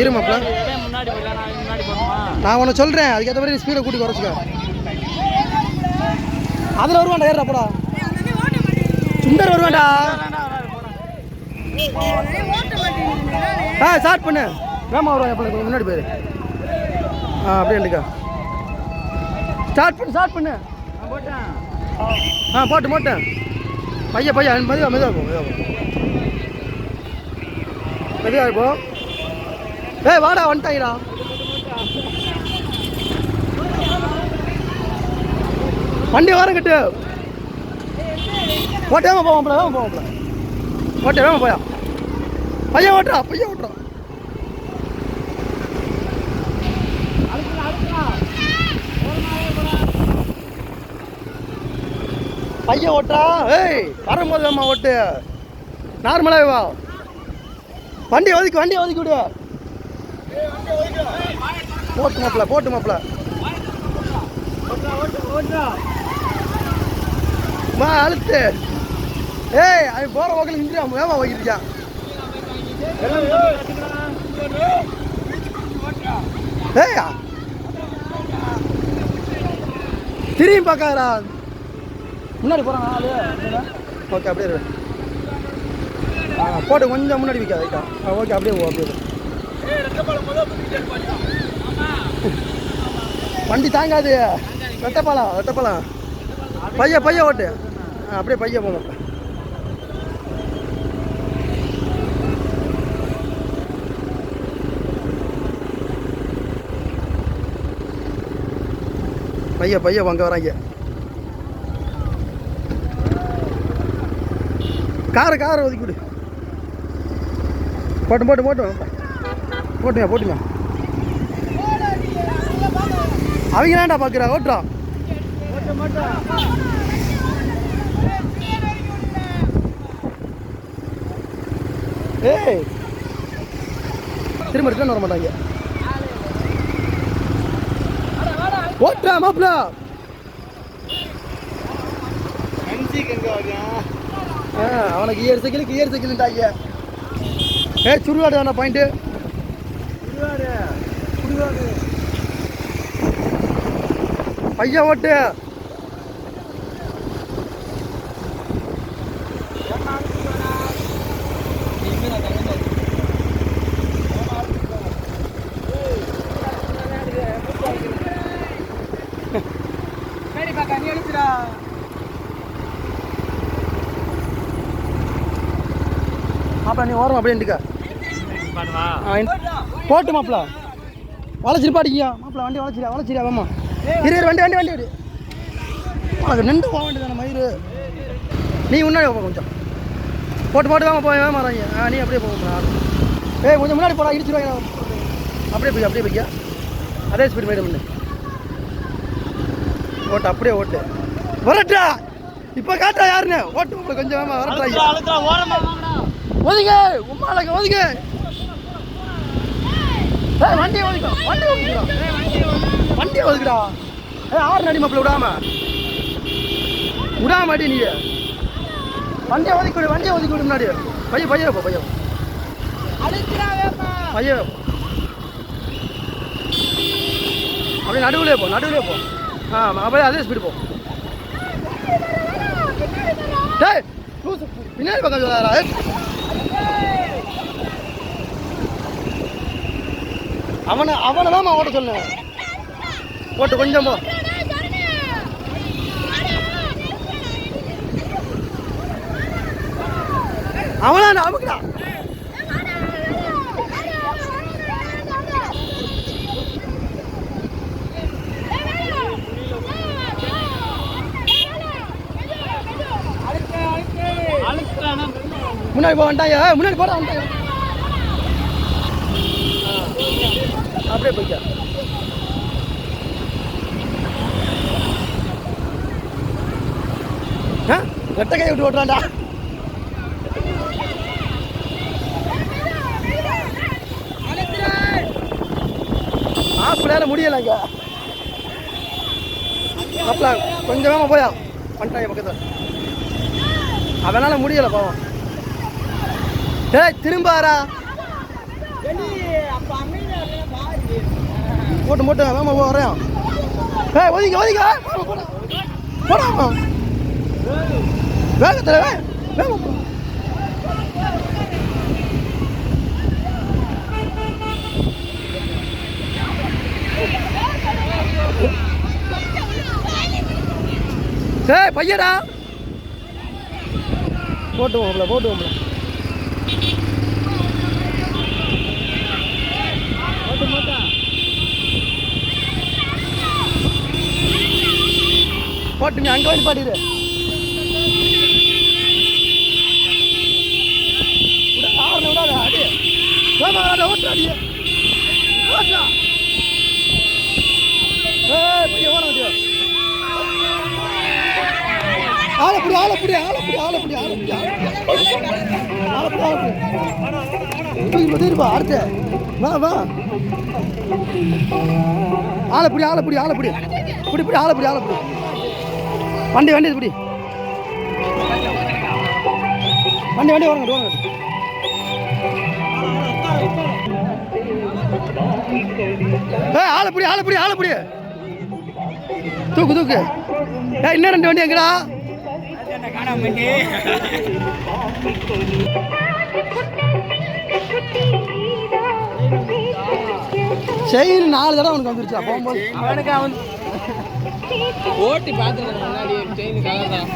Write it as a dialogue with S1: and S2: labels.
S1: இரு
S2: நான் முன்னாடி
S1: உன்னை சொல்கிறேன் அதுக்கேற்ற மாதிரி நீ ஸ்பீடை கூட்டி குறைச்சிக்க அதில் வருவான்டா ஏறா போடா. சுந்தர் வருவான்டா. ஆ ஸ்டார்ட் பண்ணு. வேமா வருவாங்க எப்போ முன்னாடி போயிரு. ஆ அப்படியே நின்னுக்க. ஸ்டார்ட் பண்ணு ஸ்டார்ட் பண்ணு.
S2: போட்டேன்
S1: ஆ போட்டு போட்டேன் பையன் பையன் மதியம் மெதுவா இருக்கும் மெதுவா இருக்கும் ஏ ஏய் வாடா வந்துட்டாங்கடா வண்டி வர கட்டு. ஓட்ட போவோம் போவாம்ல வேமா போவாம்ல ஓட்ட வேமா போயா? பையன் ஓட்டுறா பையன் ஓட்டுறா. பையன் ஓட்டா ஏய் வரும்போது வேமா ஓட்டு. நார்மலாகவே வா. வண்டி ஒதுக்கி வண்டி ஒதுக்கி விடு. போட்டு மாப்பிள போட்டு மாப்பிள. மா அழுத்து. ஏய் அவன் போகிற போக்கில் நின்று வேமா வைக்கிறியான் ஏய் திரும்பி பார்க்காதடா. முன்னாடி போகிறான் ஆளு. ஓகே அப்படியே போட்டு கொஞ்சம் முன்னாடி வைக்காத ஓகே அப்படியே அப்படியே வண்டி தாங்காது. வெட்டப்பாலம் வெட்டப்பாலம் பைய பைய ஓட்டு. ஆ அப்படியே பைய போங்க பைய பைய வாங்க வராங்க. காரை காரை ஒதுக்கி விடு. போட்டு போட்டு போட்டு போட்டுங்க போட்டுங்க அவங்க ஏன்டா பார்க்குறா? ஓட்டுறா. ஏய். திரும்ப ரிட்டர்ன் வர மாட்டாங்க ஓட்டுறா மாப்பிள. ஆ, அவனுக்கு இயர் சைக்கிள் இயர் சைக்கிள்ட்டாங்க ஏ சுடுகாடு பாயிண்ட்டு பையன் ஓட்டு.
S2: சரி பாக்கா நீ
S1: ஓரம் அப்படியே நின்றுக்க போட்டு மாப்பிள. வளைச்சிட்டு பாடிக்கியா மாப்பிள வண்டி வளைச்சிரியா வளைச்சிரியா வாமா இரு இரு, வண்டி வண்டி வண்டி இரு. அது நின்று போக வேண்டியதானே மயிறு. நீ முன்னாடி போ கொஞ்சம். போட்டு போட்டு வாங்க போய் வேமா வராங்க ஆ நீ அப்படியே போக ஏய் கொஞ்சம் முன்னாடி போடா இடிச்சிருவாங்க அப்படியே போய் அப்படியே போய்யா அதே ஸ்பீட் மேடம் பண்ணு ஓட்டு அப்படியே ஓட்டு. வரட்டா. இப்போ காட்டா யாருன்னு? ஓட்டு கொஞ்சம் வேமா வரட்டா ஒதுங்க உமாலங்க ஒதுங்க. ஏய் வண்டி ஒதுங்க வண்டி ஒதுக்குடா. வண்டி ஒதுக்குடா. ஏய் ஆறு நடி மாப்பிள விடாம. விடாம அடி நீ. வண்டியை ஒதுக்கி விடு வண்டியை ஒதுக்கி விடு முன்னாடி. பைய பைய போ பைய
S2: அழுத்துடா வேப்பா
S1: பைய அப்படியே நடுவுலே போ நடுவுலே போ. ஆ அப்படியே அதே ஸ்பீடு போ. டேய் பின்னாடி பக்கம் சொல்லாதடா, ஏய். அவனை அவனை தான் ஓட்ட சொன்னேன். ஓட்டு கொஞ்சம் போ. அவனா அமுக்குடா முன்னாடி போ வந்துட்டாங்க முன்னாடி போட வந்துட்டாங்க ஆ. அப்படியே போய்க்க. ரெட்டை கை விட்டு ஓட்டுறான்டா. மாப்பிள்ளையால முடியலைங்க மாப்பிள்ள கொஞ்சம் வேகமா போயா. பண்ணிட்டாங்க பக்கத்தில். அவனால முடியல பாவம். டேய் திரும்ப வாடா
S2: அப்ப அங்க
S1: போட்டு போட்டு வேமா போ வரேன். ஏய் ஒதுங்க ஒதுங்க. போடா வேகத்தில் வே வேமா போ. ஏய் பையடா. போட்டு போகல போட்டு போகல
S2: போட்டு போட்டா
S1: போட்டுங்க அங்கே வந்து பாடிடு விடாத விடாத அடி வேமா அடி ஓட்டு அடி ஓட்டா ஏய் ஆளப்படி ஆளப்படி ஆளப்படி ஆளப்படி ஆளப்படி ஆளப்படி ஆளப்படி தூக்கி பதிருப்பா வா வா ஆளப்படி ஆளப்படி ஆளப்படி இப்படி இப்படி ஆளப்படி ஆளப்படி வண்டி வண்டி இப்படி வண்டி வண்டி ஓரங்க ஓரங்க ஏ ஆளப்படி ஆளப்படி ஆளப்படி தூக்கு தூக்கு. ஏ இன்னும் ரெண்டு வண்டி எங்கடா? செயின் நாலு தடவை உனக்கு வந்துருச்சா போகும்போது.
S2: அவனுக்கு அவன் ஓட்டி பார்த்துருக்கேன் முன்னாடி செயின் கலர் தான்.